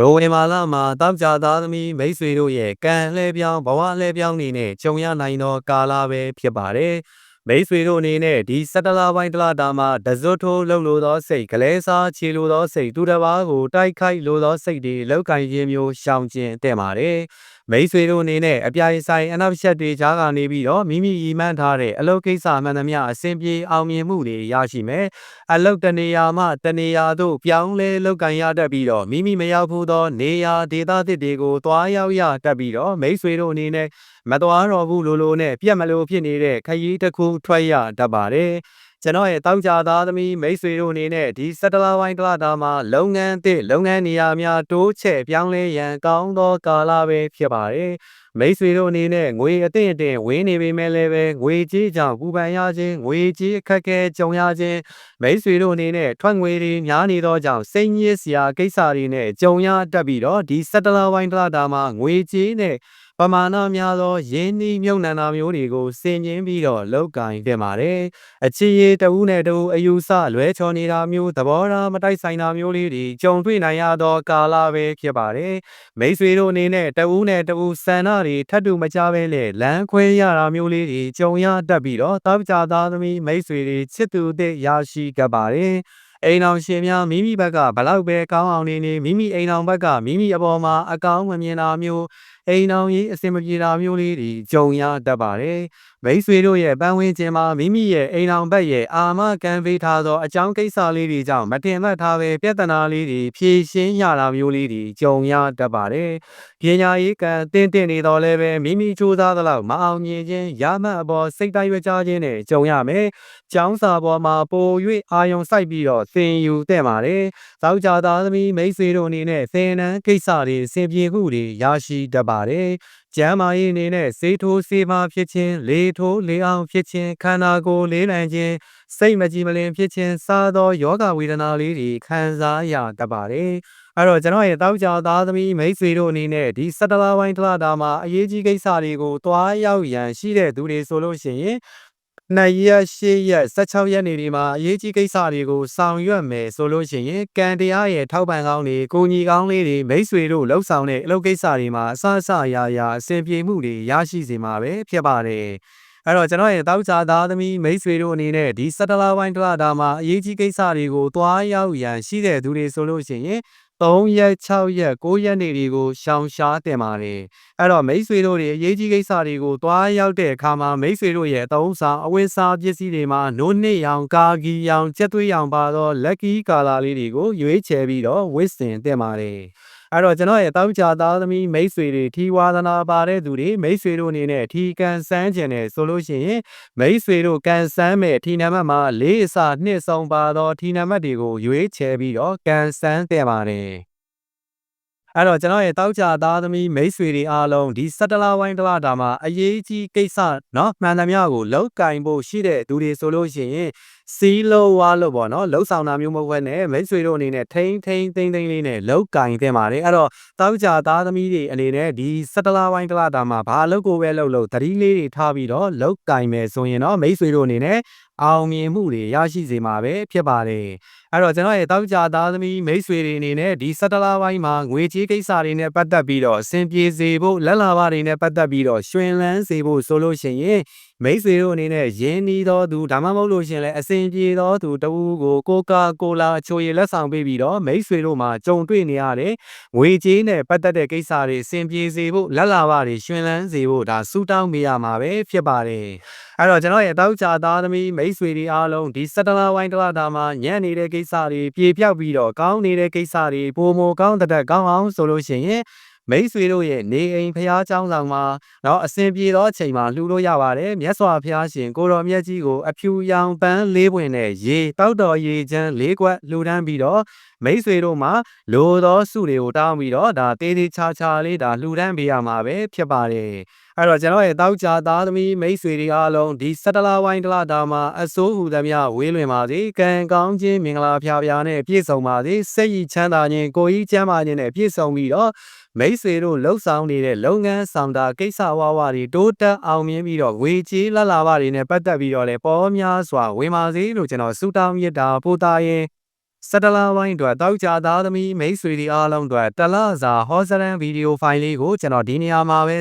ရိုဝင်မာလာမှာတောက်ကြသားသမီးမိတ်ဆွေတို့ရဲ့ကံလှည့်ပြောင်းဘဝလှည့်ပြောင်းနေနဲ့ကြုံရနိုင်သောကာလပဲဖြစ်ပါတယ်။မိတ်ဆွေတို့အနေနဲ့ဒီစက်တလာပိုင်းတလတာမှာဒဇွတ်ထိုးလှုပ်လို့သောစိတ်ကလေးစားချေလိုသောစိတ်သူတစ်ပါးကိုတိုက်ခိုက်လိုသောစိတ်တွေလောက်ကင်ခြင်းမျိုးရှောင်ကျဉ်တဲ့ပါတယ်။ မိတ်ဆွေတို့အနေနဲ့အပြိုင်ဆိုင်အနောက်ရှက်တွေကြားကနေပြီးတော့မိမိရီမှန်းထားတဲ့အလုပ်ကိစ္စမှန်သမျှအဆင်ပြေအောင်မြင်မှုတွေရရှိမယ်။အလုပ်တနေရာမှတနေရာသို့ပြောင်းလဲလုပ်ကန်ရတတ်ပြီးတော့မိမိမရောက်ဘူးသောနေရာဒေသသစ်တွေကိုတွားရောက်ရတတ်ပြီးတော့မိတ်ဆွေတို့အနေနဲ့မတော်တော့ဘူးလို့လို့နဲ့ပြက်မလို့ဖြစ်နေတဲ့ခရီးတစ်ခုထွက်ရတတ်ပါတယ်။ ကျွန်တော်ရဲ့တောက်ကြသားသမီးမိတ်ဆွေတို့အနေနဲ့ဒီစက်တလာဝိုင်းကလာတာမှာလုပ်ငန်းသစ်လုပ်ငန်းနေရာများတိုးချဲ့ပြောင်းလဲရန်ကောင်းသောကာလပဲဖြစ်ပါတယ်။မိတ်ဆွေတို့အနေနဲ့ငွေအသင့်အတင်ဝင်းနေပေမဲ့လည်းပဲငွေကြေးကြောင့်ပူပန်ရခြင်းငွေကြေးအခက်အခဲကြုံရခြင်းမိတ်ဆွေတို့အနေနဲ့ထွက်ငွေတွေများနေသောကြောင့်စိတ်ညစ်စရာကိစ္စတွေနဲ့ကြုံရတတ်ပြီးတော့ဒီစက်တလာဝိုင်းကလာတာမှာငွေကြေးနဲ့ ပမာဏများသောရင်းနှီးမြုပ်နှံတာမျိုးတွေကိုစင်ကျင်းပြီးတော့လောက်ကင်တင်ပါတယ်။အချီရီတဦးနဲ့တဦးအယူဆလွဲချော်နေတာမျိုးသဘောထားမတိုက်ဆိုင်တာမျိုးလေးတွေကြုံတွေ့နိုင်ရသောကာလပဲဖြစ်ပါတယ်။မိတ်ဆွေတို့အနေနဲ့တဦးနဲ့တဦးဆန္ဒတွေထပ်တူမကြဘဲနဲ့လမ်းခွဲရတာမျိုးလေးတွေကြုံရတတ်ပြီးတော့တောက်ကြသားသမီးမိတ်ဆွေတွေချစ်သူတဲ့ရရှိကြပါတယ်။အိမ်အောင်ရှင်များမိမိဘက်ကဘလောက်ပဲကောင်းအောင်နေနေမိမိအိမ်အောင်ဘက်ကမိမိအပေါ်မှာအကောင်းမမြင်တာမျိုး အိမ်အောင်ရေးအစင်မပြေတာမျိုးလေးတွေကြုံရတတ်ပါတယ်။မိတ်ဆွေတို့ရဲ့ပန်းဝင်းခြင်းမှာမိမိရဲ့အိမ်အောင်ဘက်ရဲ့အာမခံပေးထားသောအကြောင်းကိစ္စလေးတွေကြောင့်မတင်မှတ်ထားပဲပြဿနာလေးတွေဖြေရှင်းရတာမျိုးလေးတွေကြုံရတတ်ပါတယ်။ပညာရေးကံတင်းတင်းနေတော့လည်းပဲမိမိစူးစမ်းသလောက်မအောင်မြင်ခြင်းရမှတ်အပေါ်စိတ်တိုင်းရွကြခြင်းနဲ့ကြုံရမယ်။ကျောင်းစာပေါ်မှာပို၍အာယုံစိုက်ပြီးတော့သင်ယူတဲ့ပါတယ်။သောက်ကြသားသမီးမိတ်ဆွေတို့အနေနဲ့သင်တန်းကိစ္စတွေစင်ပြေမှုတွေရရှိတတ်ပါတယ်။ကျမ်းမာရေးအနေနဲ့စေထိုးစေမာဖြစ်ခြင်းလေထိုးလေအောင်ဖြစ်ခြင်းခန္ဓာကိုယ်လေးလံခြင်းစိတ်မကြည်မလင်ဖြစ်ခြင်းစားသောယောဂဝေဒနာလေးတွေခံစားရတတ်ပါတယ်။အဲ့တော့ကျွန်တော်ရဲ့တောက်ကြသားသမီးမိတ်ဆွေတို့အနေနဲ့ဒီစက်တလာဝိုင်းထလာတာမှာအရေးကြီးကိစ္စတွေကိုတွားရောက်ရန်ရှိတဲ့သူတွေဆိုလို့ရှိရင် နှစ်ရက်ရှစ်ရက်16ရက်နေဒီမှာအရေးကြီးကိစ္စတွေကိုဆောင်ရွက်မယ်ဆိုလို့ရှိရင်ကံတရားရဲ့ထောက်ပံ့ကောင်းတွေကိုညီကောင်းလေးတွေမိတ်ဆွေတို့လှုပ်ဆောင်တဲ့အလုပ်ကိစ္စတွေမှာအဆအဆအရာရာအဆင်ပြေမှုတွေရရှိစေမှာပဲဖြစ်ပါတယ်အဲ့တော့ကျွန်တော်ရဲ့တောက်ချာသားသမီးမိတ်ဆွေတို့အနေနဲ့ဒီစက်တလာဝိုင်းတလာတာမှာအရေးကြီးကိစ္စတွေကိုတွားရောက်ရန်ရှိတဲ့သူတွေဆိုလို့ရှိရင် 3ရက်6ရက်9ရက်နေတွေကိုရှောင်ရှားတင်ပါတယ်အဲ့တော့မိတ်ဆွေတို့တွေအရေးကြီးကိစ္စတွေကိုတွားရောက်တဲ့အခါမှာမိတ်ဆွေတို့ရဲ့အသုံးဆောင်အဝတ်စားပစ္စည်းတွေမှာနိုးနှစ်ရောင်ကာဂီရောင်ကြက်သွေးရောင်ပါသော lucky color လေးတွေကိုရွေးချယ်ပြီးတော့ဝတ်ဆင်တင်ပါတယ် အဲ့တော့ကျွန်တော်ရဲ့တောက်ချာသားသမီးမိတ်ဆွေတွေထီဝါသနာပါတဲ့သူတွေမိတ်ဆွေတို့အနေနဲ့ထီကန်ဆန်းကျင်တယ်ဆိုလို့ရှိရင်မိတ်ဆွေတို့ကန်ဆန်းမဲ့ထီနံပါတ်မှာလေးအစနှစ်ဆုံးပါသောထီနံပါတ်တွေကိုရွေးချယ်ပြီးတော့ကန်ဆန်းတင်ပါတယ်အဲ့တော့ကျွန်တော်ရဲ့တောက်ချာသားသမီးမိတ်ဆွေတွေအားလုံးဒီစက်တလာဝိုင်းတလာတာမှာအရေးကြီးကိစ္စเนาะမှန်သမျှကိုလောက်ကင်ဖို့ရှိတဲ့သူတွေဆိုလို့ရှိရင် စီးလို့ဝါလို့ပေါ့နော်လှုပ်ဆောင်တာမျိုးမဟုတ်ဘဲနဲ့မိတ်ဆွေတို့အနေနဲ့ထိန်းထိန်းသိမ်းသိမ်းလေးနဲ့လှုပ်ကင်သင့်ပါတယ်အဲ့တော့တောက်ကြသားသမီးတွေအနေနဲ့ဒီစက်တလာဝိုင်းတလာတာမှာဘာလုပ်ကိုပဲလှုပ်လို့သတိလေးတွေထားပြီးတော့လှုပ်ကင်မယ်ဆိုရင်တော့မိတ်ဆွေတို့အနေနဲ့အောင်မြင်မှုတွေရရှိစေမှာပဲဖြစ်ပါတယ်အဲ့တော့ကျွန်တော်ရဲ့တောက်ကြသားသမီးမိတ်ဆွေတွေအနေနဲ့ဒီစက်တလာဝိုင်းမှာငွေကြေးကိစ္စတွေနဲ့ပတ်သက်ပြီးတော့အဆင်ပြေစေဖို့လက်လာပါတွေနဲ့ပတ်သက်ပြီးတော့ရွှင်လန်းစေဖို့ဆိုလို့ရှိရင် မိတ်ဆွေတို့အနေနဲ့ရင်းနှီးသောသူဒါမှမဟုတ်လို့ရှင်လဲအစဉ်ပြေသောသူတဦးကိုကိုကာကိုလာချိုရည်လက်ဆောင်ပေးပြီးတော့မိတ်ဆွေတို့မှာကြုံတွေ့နေရတဲ့ငွေကြေးနဲ့ပတ်သက်တဲ့ကိစ္စတွေအစဉ်ပြေစေဖို့လက်လာပါတွေရှင်လန်းစေဖို့ဒါစူတောင်းပေးရမှာပဲဖြစ်ပါတယ်အဲ့တော့ကျွန်တော်ရဲ့တောက်ချာသားသမီးမိတ်ဆွေတွေအားလုံးဒီစက်တလာဝိုင်းတလာတာမှာညံ့နေတဲ့ကိစ္စတွေပြေပြောက်ပြီးတော့ကောင်းနေတဲ့ကိစ္စတွေပုံမကောင်းတဲ့ကောင်းအောင်ဆိုလို့ရှိရင် မိတ်ဆွေတို့ရဲ့နေအိမ်ဖျားเจ้าဆောင်မှာเนาะအစဉ်ပြေသောအချိန်မှာလှူလို့ရပါတယ်မြတ်စွာဘုရားရှင်ကိုတော်မြတ်ကြီးကိုအဖြူရောင်ပန်းလေးပွင့်နဲ့ရေတောက်တော်ရေချမ်းလေးကွက်လှူဒန်းပြီးတော့မိတ်ဆွေတို့မှာလိုသောစုတွေကိုတောင်းပြီးတော့ဒါတေးသေးချာချာလေးဒါလှူဒန်းပေးရမှာပဲဖြစ်ပါတယ် အဲ့တော့ကျွန်တော်ရဲ့တောက်ကြသားသမီးမိတ်ဆွေတွေအားလုံးဒီစက်တလာဝိုင်းတလာတာမှာအစိုးဟူသမျှဝေးလွင်ပါစေကံကောင်းခြင်းမင်္ဂလာဖျားဖျားနဲ့ပြည့်စုံပါစေစိတ်ရည်ချမ်းသာခြင်းကိုယ်ကြီးချမ်းသာခြင်းနဲ့ပြည့်စုံပြီးတော့မိတ်ဆွေတို့လှုပ်ဆောင်နေတဲ့လုပ်ငန်းဆောင်တာကိစ္စဝါဝါတွေတိုးတက်အောင်မြင်ပြီးတော့ဝေကြီးလှလှပတွေနဲ့ပတ်သက်ပြီးတော့လည်းပေါ်များစွာဝင်ပါစေလို့ကျွန်တော်ဆုတောင်းမြတ်တာပို့တာရင်စက်တလာပိုင်းအတွက်တောက်ကြသားသမီးမိတ်ဆွေတွေအားလုံးအတွက်တလစာဟောစရန်ဗီဒီယိုဖိုင်လေးကိုကျွန်တော်ဒီနေရာမှာပဲ